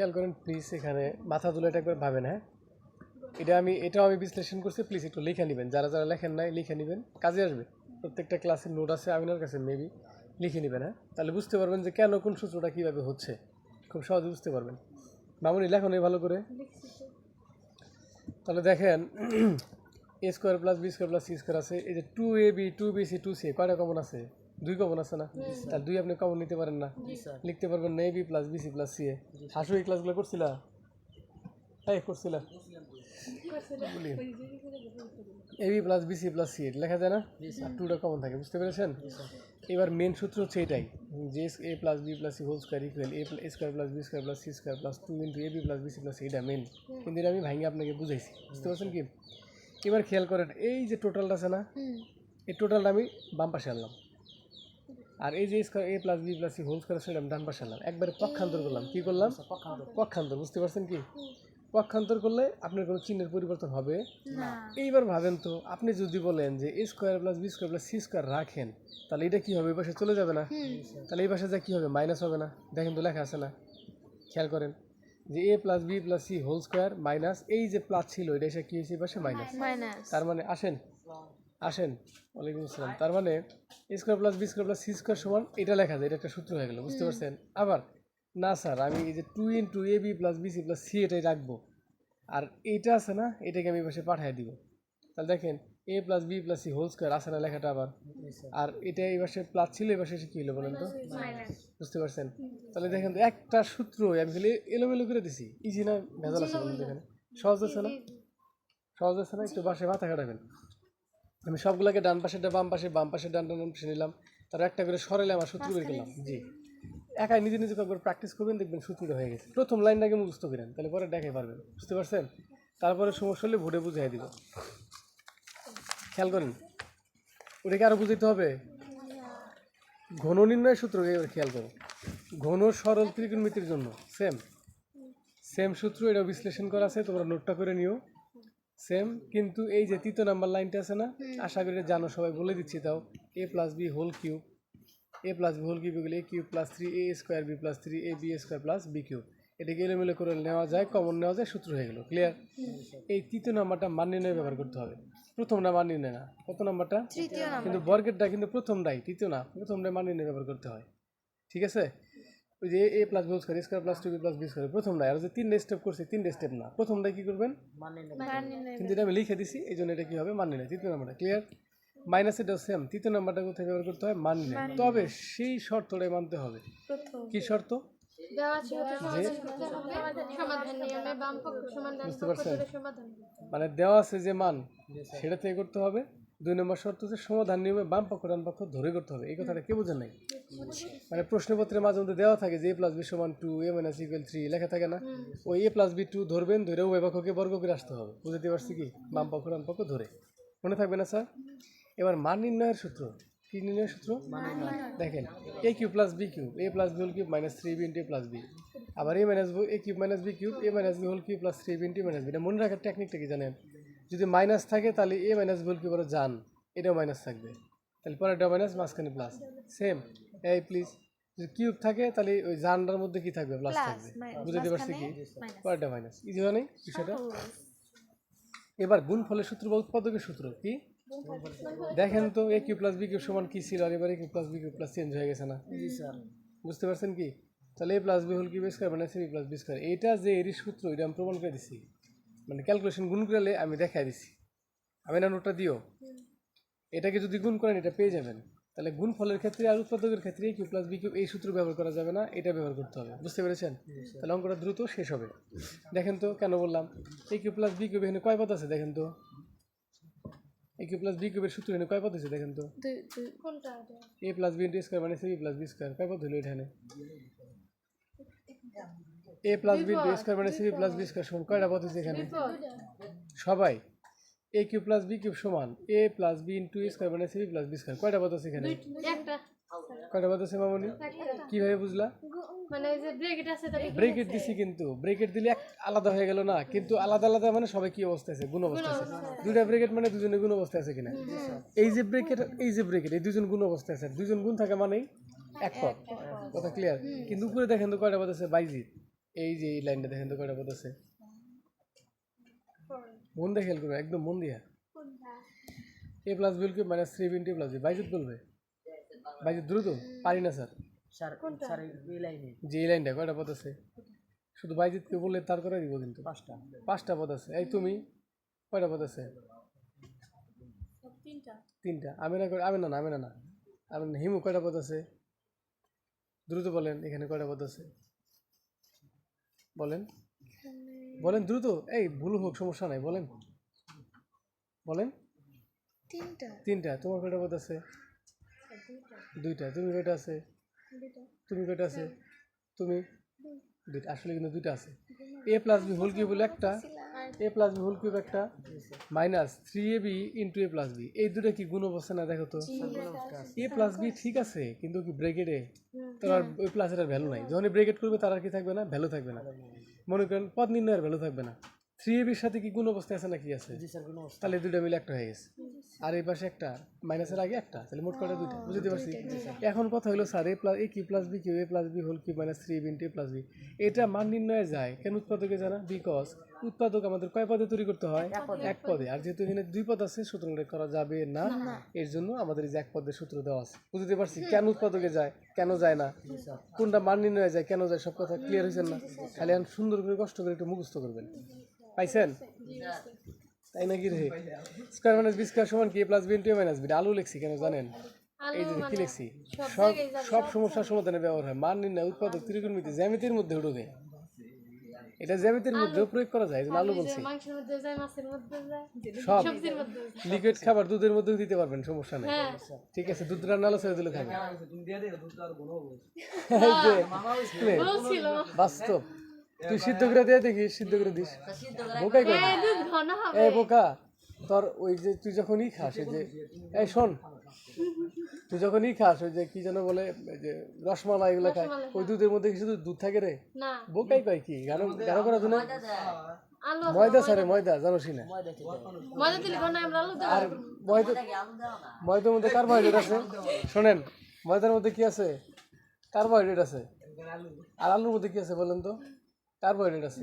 খেয়াল করেন প্লিজ এখানে মাথা তুলে এটা একবার ভাবেন হ্যাঁ? এটা আমি, এটাও আমি বিশ্লেষণ করছি প্লিজ একটু লিখে নেবেন। যারা যারা লেখেন নাই, লিখে নেবেন। কাজে আসবে। প্রত্যেকটা ক্লাসের নোট আছে, আমিনার কাছে মেবি লিখে নেবেন হ্যাঁ? তাহলে বুঝতে পারবেন যে কেন কোন সূত্রটা কীভাবে হচ্ছে। খুব সহজে বুঝতে পারবেন। মামুনি লেখন ভালো করে। তাহলে দেখেন A square plus B square plus C square আছে। এই যে two A B two B C two C কয়টা কমন আছে? দুই কমন আছে না? তার দুই আপনি কমন নিতে পারেন না। লিখতে পারবেন না A B plus B C plus C A Hasu এই ক্লাসগুলো করছিলা? তাই করছিলা? A B plus B C plus C লেখা যায় না? আর টুটা কমন থাকে বুঝতে পেরেছেন? এবার মেন সূত্র হচ্ছে এটাই। যে A plus B plus C whole square equal A square plus B square plus C square plus two into A B plus B C plus এটা মেন কিন্তু এটা আমি ভাঙিয়ে আপনাকে বুঝাইছি বুঝতে পারছেন কি? এবার খেয়াল করেন এই যে টোটালটা আছে না? এই টোটালটা আমি বাম পাশে আনলাম। আর এই যে square A plus B plus C whole square সেটা আমি ডান পাশে আনলাম। একবারে পক্ষান্তর করলাম। কি করলাম? পক্ষান্তর। বুঝতে পারছেন কি? পক্ষান্তর করলে আপনার কোনো চিহ্নের পরিবর্তন হবে এইবার ভাবেন তো আপনি যদি বলেন যে A square plus B square plus C square রাখেন তাহলে এটা কি হবে? এই পাশে চলে যাবে না? তাহলে এই পাশে যা কি হবে? মাইনাস হবে না। দেখেন তো লেখা আছে না? খেয়াল করেন যে A plus B plus C whole square minus এই যে প্লাস ছিল এটা এসে কি হয়েছে? এই পাশে মাইনাস মাইনাস তার মানে আসেন আসেন ওয়ালাইকুম আসসালাম। তার মানে A square plus B square plus C square সমান এটা লেখা যায় এটা একটা সূত্র হয়ে গেল বুঝতে পারছেন? আবার না স্যার আমি এই যে two into A B plus B C plus C এটাই রাখব। আর এইটা আছে না এটাকে আমি পাশে পাঠিয়ে দিব। তাহলে দেখেন A plus B plus C whole square আছে না লেখাটা আবার? আর এটা এই পাশে প্লাস ছিল এই পাশে এসে কী হলো বলেন তো? বুঝতে পারছেন? তাহলে দেখেন একটা সূত্র আমি খালি এলোমেলো করে দিছি। ইজি না? ভেজাল আছে বলুন তো এখানে সহজ আছে না? সহজ আছে না? একটু বাসে মাথা কাটাবেন আমি সবগুলোকে ডান পাশে বাম পাশে বাম পাশে ডান ডান পাশে নিলাম। তার একটা করে সরালে আমার সূত্র বের করলাম। জি। একাই নিজে নিজে একবার প্র্যাকটিস করবেন দেখবেন সূত্রটা হয়ে গেছে। প্রথম লাইনটাকে মুখস্থ করেন তাহলে পরে দেখাই পারবেন। বুঝতে পারছেন? তারপরে সমস্যা হলে ভোটে বুঝাই দিব। খেয়াল করেন? ওটাকে আরও বুঝাইতে হবে। ঘন নির্ণয় সূত্রকে এবার খেয়াল করো। ঘন সরল ত্রিকোণমিতির জন্য সেম সেম সূত্র এটা বিশ্লেষণ করা আছে তোমরা নোটটা করে নিও। সেম কিন্তু এই যে তৃতীয় নাম্বার লাইনটা আছে না আশা করি জানো সবাই বলে দিচ্ছি তাও। A plus B whole cube A plus B whole cube এগুলো A cube plus three A square B plus three A B square plus B cube এটাকে এলোমেলো করে নেওয়া যায় কমন নেওয়া যায় সূত্র হয়ে গেল ক্লিয়ার এই তৃতীয় নাম্বারটা মান নির্ণয় ব্যবহার করতে হবে। প্রথমটা মান নির্ণয় না কত নাম্বারটা? কিন্তু বর্গেরটা কিন্তু প্রথমটাই তৃতীয় না প্রথমটা মান নির্ণয় ব্যবহার করতে হয়। ঠিক আছে? ওই যে A plus B square square plus two B plus B square প্রথমটাই আর যে তিনটে স্টেপ করছি তিনটে স্টেপ না। প্রথমটা কি করবেন? মান নির্ণয় কিন্তু এটা আমি লিখে দিছি এই জন্য এটা কি হবে? মান নির্ণয় তৃতীয় নাম্বারটা ক্লিয়ার মাইনাস এটাও সেম তৃতীয় নাম্বারটা কোথায় ব্যবহার করতে হয়? মান নির্ণয় তবে সেই শর্তটাই মানতে হবে। প্রথম। কি শর্ত? দেওয়া ছিল তো সমাধান নিয়মে। বাম পক্ষ সমান ডান বুঝতে পারছেন? মানে দেওয়া আছে যে মান সেটা থেকে করতে হবে। দুই নম্বর শর্ত হচ্ছে সমাধান নিয়মে বাম পক্ষ, ডান পক্ষ ধরে করতে হবে। এই কথাটা কে বোঝেন নাই? মানে প্রশ্নপত্রের মাঝে মধ্যে দেওয়া থাকে যে এ প্লাস বি সমান two A minus equal three লেখা থাকে না? ওই এ প্লাস বি টু ধরবেন, ধরে উভয় পক্ষকে বর্গ করে আসতে হবে। বুঝতে পারছি কি? বাম পক্ষ, ডান পক্ষ ধরে। মনে থাকবে না, স্যার? এবার মান নির্ণয়ের সূত্র। কি নির্ণয়ের সূত্র? দেখেন A cube plus B cube A plus B whole cube minus three B into A plus B আবার A minus A cube minus B cube A minus B whole cube plus three B into minus B এটা মনে রাখার টেকনিকটা কি জানেন? যদি minus থাকে তাহলে A minus B whole cube আরও যান এটাও মাইনাস থাকবে। তাহলে পরেরটা মাইনাস মাঝখানে প্লাস সেম এই প্লিজ যদি কিউব থাকে তাহলে ওই জানটার মধ্যে কি থাকবে? প্লাস থাকবে। বুঝতে পারছি কি? পরেরটা মাইনাস ইজি হয় বিষয়টা? এবার গুণফলের সূত্র বা উৎপাদকের সূত্র কি? দেখেন তো A cube plus B cube সমান কি ছিল? আর এবার A cube plus B cube plus change হয়ে গেছে না। বুঝতে পারছেন কি? তাহলে A plus B whole cube square মানে সি প্লাস বি স্কোয়ার এইটা যে এরই সূত্র এটা আমি প্রমাণ করে দিছি। মানে ক্যালকুলেশন গুণ করলে আমি দেখাই দিছি। আমি না নোটটা দিও। এটাকে যদি গুণ করেন এটা পেয়ে যাবেন। তাহলে গুণ ফলের ক্ষেত্রে আর উৎপাদকের ক্ষেত্রে কিউ প্লাস বি কিউ এই সূত্র ব্যবহার করা যাবে না এটা ব্যবহার করতে হবে। বুঝতে পেরেছেন? তাহলে অঙ্কটা দ্রুত শেষ হবে। দেখেন তো কেন বললাম? A cube plus B cube এখানে কয় পদ আছে দেখেন তো? এ কিউ প্লাস বি কিউবের সূত্র এখানে কয় পদ আছে দেখেন তো? A plus B into square মানে সি প্লাস বি স্কোয়ার কয় পদ হলো এখানে? এ প্লাস বি স্কোয়ার মানে সি প্লাস বি স্কোয়ার সমান। কয়টা পদ আছে এখানে? সবাই? A cube plus B cube সমান। A plus B into square মানে সি প্লাস বি স্কোয়ার কয়টা পদ আছে এখানে? কয়টা পদ আছে মামনি? কীভাবে বুঝলা? মানে এই যে ব্রেকেট আছে ব্রেকেট দিছি কিন্তু। ব্রেকেট দিলে এক আলাদা হয়ে গেল না। কিন্তু আলাদা আলাদা মানে সবাই কি অবস্থা আছে? গুণ অবস্থা আছে। দুইটা ব্রেকেট মানে দুজনে গুণ অবস্থা আছে কিনা? এই যে ব্রেকেট এই যে ব্রেকেট এই দুজন গুণ অবস্থা আছে। দুজন গুণ থাকা মানেই এক পদ। কথা ক্লিয়ার কিন্তু উপরে দেখেন তো কয়টা পদ আছে? বাইজিত এই যে এই লাইনটা দেখেন তো কয়টা পদ আছে? মন দিয়ে খেয়াল করবে একদম মন দিয়া এ প্লাস বিল কি মাইনাস থ্রি বিন টি প্লাস বি বাইজুত বলবে? বাইজুত দ্রুত? পারি না স্যার। যে এই লাইনটা কয়টা পদ আছে? শুধু বাইজিৎকে বললে তার করে দিব কিন্তু। পাঁচটা। পাঁচটা পদ আছে। এই তুমি? কয়টা পদ আছে? তিনটা। তিনটা। আমি না করে আমি না না আমি না। না আমি না। হিমু কয়টা পদ আছে? দ্রুত বলেন এখানে কয়টা পদ আছে? বলেন। বলেন দ্রুত। এই ভুল হোক সমস্যা নাই বলেন। বলেন। তিনটা। তিনটা। তোমার কয়টা পদ আছে? দুইটা। তুমি কয়টা আছে? তুমি কয়টা আছে? তুমি? দুইটা। আসলে কিন্তু দুইটা আছে। এ প্লাস বি হোল কি বলে একটা। A plus B whole cube একটা। Minus three A B into A plus B এই দুটো কি গুণ অবস্থা না দেখো তো? এ প্লাস বি ঠিক আছে কিন্তু কি ব্রেকেটে তোমার ওই প্লাসের আর ভ্যালু নাই। যখন ব্রেকেট করবে তার আর কি থাকবে না? ভ্যালু থাকবে না। মনে করেন পদ নির্ণয়ের ভ্যালু থাকবে না। থ্রি এ বির সাথে কি গুণ অবস্থায় আছে নাকি আছে? জি স্যার কোনো তাহলে দুইটা মিলে একটা হয়ে গেছে। আর এই পাশে একটা মাইনাসের আগে একটা। তাহলে মোট কটা দুইটা। বুঝতে পারছি? এখন কথা হলো স্যার এ প্লাস এ কি plus B cube A plus B whole cube minus three বিন টি প্লাস বি এটা মান নির্ণয়ে যায়। কেন উৎপাদকে জানা বিকজ উৎপাদক আমাদের কয় পদে তৈরি করতে হয়? এক পদে। আর যেহেতু এখানে দুই পদ আছে সুতরাং এটা করা যাবে না। এর জন্য আমাদের এই যে এক পদের সূত্র দেওয়া আছে। বুঝতে পারছি কেন উৎপাদকে যায় কেন যায় না? কোনটা মান নির্ণয়ে যায় কেন যায় সব কথা ক্লিয়ার হয়েছেন না? খালি এখন সুন্দর করে কষ্ট করে একটু মুখস্থ করবেন। পাইছেন? তাই নাকি রে? স্কোয়ার মাইনাস বি স্কোয়ার সমান কি? Plus B into minus B আলু লিখছি কেন জানেন? এই যে কি লিখছি? সব সব সমস্যার সমাধানে ব্যবহার হয়। মান নির্ণয় উৎপাদক ত্রিকোণমিতি জ্যামিতির মধ্যে ঢুকে এটা জ্যামিতির মধ্যেও প্রয়োগ করা যায় এই আলু বলছি। মাংসের মধ্যে যায় মাছের মধ্যে যায়। সব। লিকুইড খাবার দুধের মধ্যেও দিতে পারবেন সমস্যা নেই। হ্যাঁ। ঠিক আছে দুধ রান্না আলো ছেড়ে দিলে বলছিল। বাস্তব। তুই সিদ্ধ করে দিয়ে দেখি সিদ্ধ করে দিস। বোকাই এই ঘন হবে। এই বোকা তোর ওই যে তুই যখনই খাস ওই যে এই শোন তুই যখনই খাস ওই যে কি যেন বলে যে রসমালাই এগুলো খায় ওই দুধের মধ্যে কি শুধু দুধ থাকে রে? না। বোকাই কয় কি? গানো গানো করা না আলু ময়দা সারে ময়দা জানোসি না? মজা দিলে ঘন আমরা আলু দেবো আর ময়দা ময়দার মধ্যে কার্বোহাইড্রেট আছে। শোনেন ময়দার মধ্যে কি আছে? কার্বোহাইড্রেট আছে। আর আলুর মধ্যে কি আছে বলেন তো? কার্বোহাইড্রেট আছে।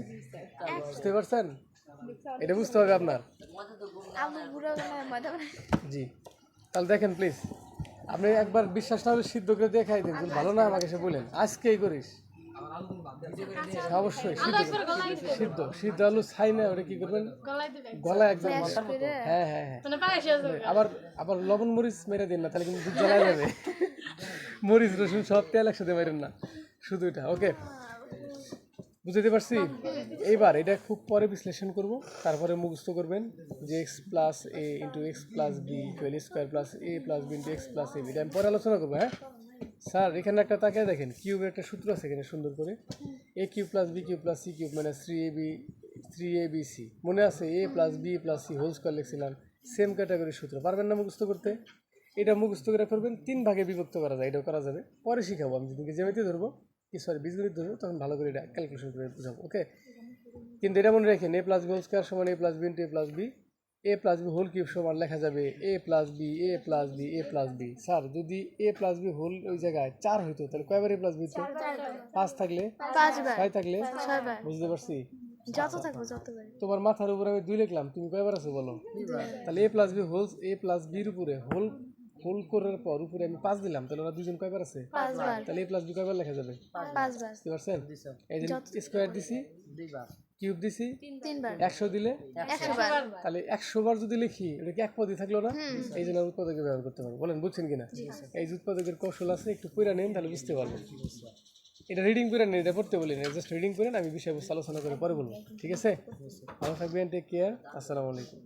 বুঝতে পারছেন? এটা বুঝতে হবে আপনার। জি। তাহলে দেখেন প্লিজ আপনি একবার বিশ্বাস না হলে সিদ্ধ করে দিয়ে খাই দিন ভালো না আমাকে সে বলেন। আজকেই করিস। অবশ্যই সিদ্ধ সিদ্ধ সিদ্ধ আলু ছাই না ওটা কি করবেন? গলাই দিবে গলা একদম হ্যাঁ হ্যাঁ হ্যাঁ। মানে আবার আবার লবণ মরিচ মেরে দিন না তাহলে কিন্তু দুধ জ্বালা যাবে। মরিচ রসুন সব তেল একসাথে মেরেন না। শুধু এটা ওকে বুঝতে পারছি? এইবার এটা খুব পরে বিশ্লেষণ করব, তারপরে মুখস্থ করবেন যে X plus A into X plus B equal square plus A plus B into X plus A এটা আমি পরে আলোচনা করব হ্যাঁ? স্যার, এখানে একটা তাকে দেখেন কিউবের একটা সূত্র আছে এখানে সুন্দর করে। A cube plus B cube plus C cube মানে three A B three A B C মনে আছে A plus B plus C whole square লিখছিলাম same ক্যাটাগরির সূত্র। পারবেন না মুখস্থ করতে? এটা মুখস্থ করে করবেন, তিন ভাগে বিভক্ত করা যায়, এটাও করা যাবে। পরে শিখাবো, আমি যেদিনকে জ্যামিতি ধরবো। কি সরি বীজগণিত ধরবো তখন ভালো করে এটা ক্যালকুলেশন করে বুঝাবো ওকে কিন্তু এটা মনে রাখেন A plus B whole square সমান A plus B into A plus B A plus B whole cube সমান লেখা যাবে A plus B A plus B A plus B sir যদি এ প্লাস বি হোল ওই জায়গায় চার হইতো তাহলে কয়বার এ প্লাস বি হতো পাঁচ থাকলে ছয় থাকলে বুঝতে পারছি যত থাকব যতবার তোমার মাথার উপরে আমি দুই লিখলাম তুমি কয়বার আছো বলো তাহলে A plus B whole A plus বির উপরে হোল হোল করার পর উপরে আমি পাঁচ দিলাম তাহলে ওরা দুজন কয়বার আছে? পাঁচবার। তাহলে এ প্লাস বি কয়বার লেখা যাবে? পাঁচবার। বুঝতে পারছেন? এই যে স্কোয়ার দিছি দুইবার। কিউব দিছি তিনবার। একশো দিলে? তাহলে একশো বার যদি লিখি এটা কি এক পদে থাকল না? এই জন্য আমি উৎপাদকে ব্যবহার করতে পারব। বলেন বুঝছেন কিনা? এই যে উৎপাদকের কৌশল আছে একটু পড়ে নেন তাহলে বুঝতে পারবেন। এটা রিডিং করে নেন এটা পড়তে বলি না জাস্ট রিডিং করেন আমি বিষয়বস্তু আলোচনা করে পরে বলব। ঠিক আছে? ভালো থাকবেন টেক কেয়ার আসসালামু আলাইকুম।